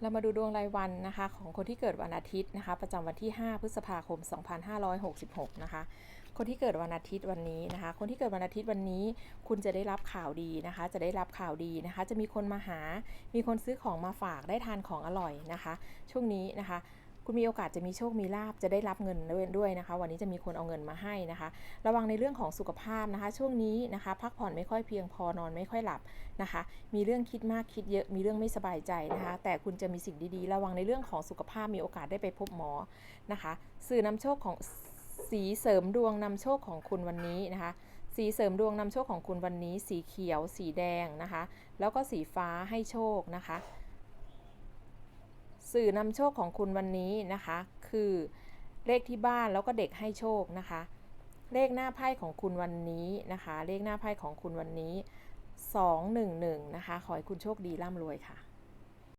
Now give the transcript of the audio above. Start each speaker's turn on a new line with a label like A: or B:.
A: เรามาดูดวงรายวันนะคะของคนที่เกิดวันอาทิตย์นะคะประจำวันที่ 5 พฤษภาคม 2566 นะคะ คนที่เกิดวันอาทิตย์วันนี้นะคะ คนที่เกิดวันอาทิตย์วันนี้ คุณจะได้รับข่าวดีนะคะ จะได้รับข่าวดีนะคะ จะมีคนมาหา มีคนซื้อของมาฝากได้ทานของอร่อยนะคะ ช่วงนี้นะคะ คุณมีโอกาสจะมีโชคมีลาบจะได้รับเงินด้วยด้วยนะคะ วันนี้จะมีคนเอาเงินมาให้นะคะ ระวังในเรื่องของสุขภาพนะคะ ช่วงนี้นะคะ พักผ่อนไม่ค่อยเพียงพอนอนไม่ค่อยหลับนะคะ มีเรื่องคิดมากคิดเยอะมีเรื่องไม่สบายใจนะคะ แต่คุณจะมีสิ่งดีๆ ระวังในเรื่องของสุขภาพมีโอกาสได้ไปพบหมอนะคะ สื่อนำโชคของสีเสริมดวงนำโชคของคุณวันนี้นะคะสีเสริมดวงนำโชคของคุณวันนี้ สีเขียว สีแดงนะคะ แล้วก็สีฟ้าให้โชคนะคะ สื่อนำโชคของคุณวันนี้นะคะ คือเลขที่บ้านแล้วก็เด็กให้โชคนะคะ เลขหน้าไพ่ของคุณวันนี้นะคะ เลขหน้าไพ่ของคุณวันนี้ 211 นะคะ ขอให้คุณโชคดีร่ำรวยค่ะ